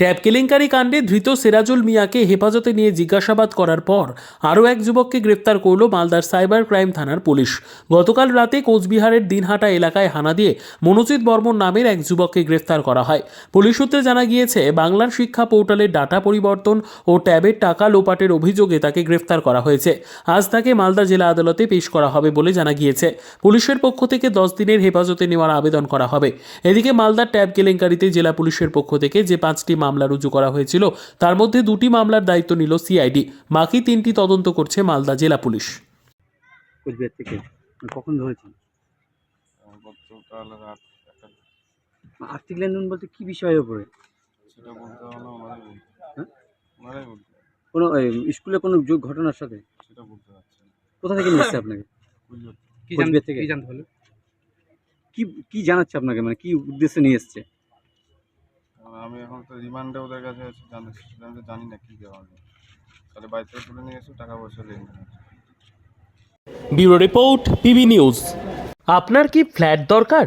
Tab কেলেঙ্কারি কাণ্ডে ধৃত সেরাজুল মিয়াকে হেফাজতে নিয়ে জিজ্ঞাসাবাদ করার পর আরও এক যুবককে গ্রেপ্তার করল মালদার সাইবার ক্রাইম থানার পুলিশ। গতকাল রাতে কোচবিহারের দিনহাটা এলাকায় হানা দিয়ে মনোজিৎ বর্মন নামের এক যুবককে গ্রেফতার করা হয়। পুলিশ সূত্রে জানা গিয়েছে, বাংলার শিক্ষা পোর্টালের ডাটা পরিবর্তন ও ট্যাবের টাকা লোপাটের অভিযোগে তাকে গ্রেফতার করা হয়েছে। আজ তাকে মালদা জেলা আদালতে পেশ করা হবে বলে জানা গিয়েছে। পুলিশের পক্ষ থেকে দশ দিনের হেফাজতে নেওয়ার আবেদন করা হবে। এদিকে মালদার ট্যাব কেলেঙ্কারিতে জেলা পুলিশের পক্ষ থেকে যে পাঁচটি মামলা রুজু করা হয়েছিল। তার মধ্যে দুটি মামলার দায়িত্ব নিল সিআইডি। বাকি তিনটি তদন্ত করছে মালদা জেলা পুলিশ। কোচবিহার থেকে? কখন ধরেছেন? গতকাল রাত একটা আর্থিক লেনদেন বলতে কি বিষয়ের উপরে? সেটা বলতে হবে ওনারাই হ্যাঁ? ওনারাই বলতে কোনো স্কুলে কোনো যোগ ঘটনার সাথে? সেটা বলতে পারছি কোথা থেকে নিয়ে এসছে আপনাকে? কি জানতে থেকে? কি জানতে হলো? কি কি জানাচ্ছে আপনাকে? মানে কি উদ্দেশ্যে নিয়ে এসছে? আমি এখন তো রিমান্ডে ওদের কাছে আছি, জানি জানি না কী কারণে তাহলে বাড়ি থেকে তুলে নিয়ে এসে টাকা পয়সা দিয়ে ব্যুরো রিপোর্ট, পিবি নিউজ। আপনার কি ফ্ল্যাট দরকার?